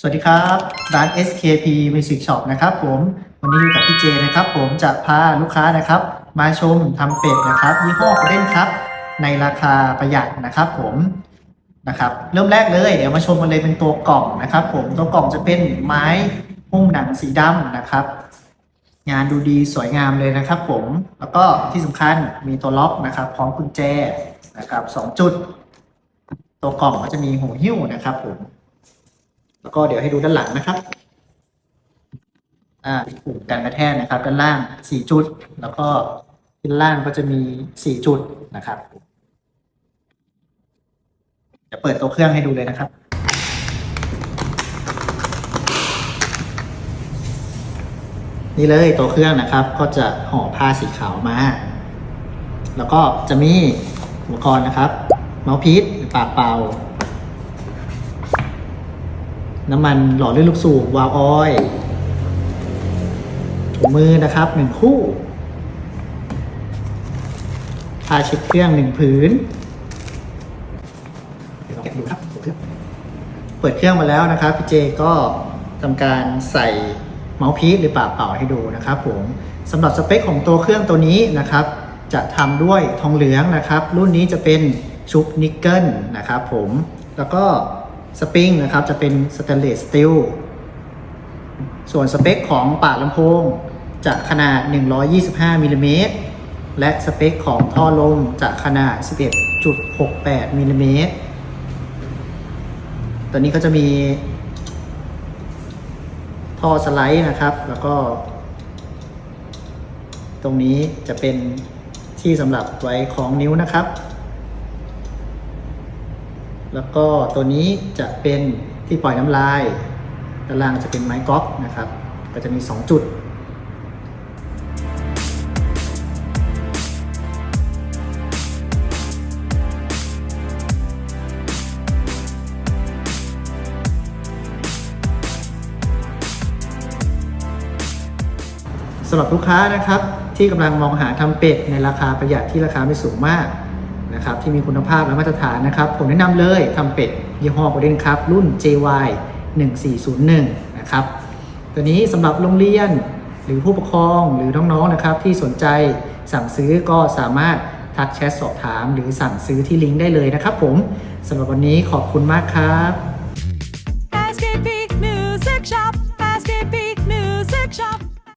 สวัสดีครับ ร้าน SKP Music Shop นะครับผม วันนี้อยู่กับพี่เจนะครับผมจะพาลูกค้านะครับ มาชมทำเป็ดนะครับยี่ห้อโคเดนครับ ในราคาประหยัดนะครับผมนะครับ เริ่มแรกเลยเดี๋ยวมาชมกันเลยเป็นตัวกล่องนะครับ ผมตัวกล่องจะเป็นไม้หุ้มหนังสีดำนะครับ งานดูดีสวยงามเลยนะครับ ผมแล้วก็ที่สำคัญมีตัวล็อกนะครับ พร้อมกุญแจนะครับสองจุด ตัวกล่องก็จะมีหูหิ้วนะครับผม แล้วก็เดี๋ยวให้ดูด้านหลังนะครับอ่าผูกกันกระแทกนะครับ ด้านล่างสี่จุด แล้วก็ด้านล่างก็จะมีสี่จุดนะครับจะเปิดตัวเครื่องให้ดูเลยนะครับนี่เลยตัวเครื่องนะครับก็จะห่อผ้าสีขาวมา แล้วก็จะมีอุปกรณ์นะครับ เมาส์พีชหรือปากเปล่า น้ำมันหล่อลื่นลูกสูบวาล์วออยล์ถุงมือนะครับหนึ่งคู่ผ้าเช็ดเครื่องหนึ่งผืนเดี๋ยวเราแกะดูครับตัวเครื่องเปิดเครื่องมาแล้วนะครับพี่เจก็ทำการใส่เมาส์พีซหรือปากเป่าให้ดูนะครับผมสำหรับสเปคของตัวเครื่องตัวนี้นะครับ จะทำด้วยทองเหลืองนะครับ รุ่นนี้จะเป็นชุบนิกเกิลนะครับผมแล้วก็ สปริงนะครับจะเป็นสแตนเลสสตีลส่วนสเปคของปากลำโพงจะขนาด 125มิลลิเมตรและสเปคของท่อลมจะขนาด 11.68มิลลิเมตรตัวนี้ก็จะมีท่อสไลด์นะครับ แล้วก็ ตรงนี้จะเป็นที่สำหรับไว้ของนิ้วนะครับ แล้วก็ตัวนี้จะเป็นที่ปล่อยน้ำลายด้านล่างจะเป็นไม้ก๊อกนะครับ ก็จะมี 2 จุด สำหรับลูกค้านะครับที่กำลังมองหาทำเป็ดในราคาประหยัดที่ราคาไม่สูงมาก นะครับที่มีคุณภาพและมาตรฐานนะครับผมแนะนำเลยทำเป็ดยี่ห้อโกลเด้นครับรุ่น JY 1401นะครับตัวนี้สำหรับโรงเรียนหรือผู้ปกครองหรือน้องๆนะครับ ที่สนใจสั่งซื้อก็สามารถทักแชทสอบถาม หรือสั่งซื้อที่ลิงก์ได้เลยนะครับผมสำหรับวันนี้ขอบคุณมากครับ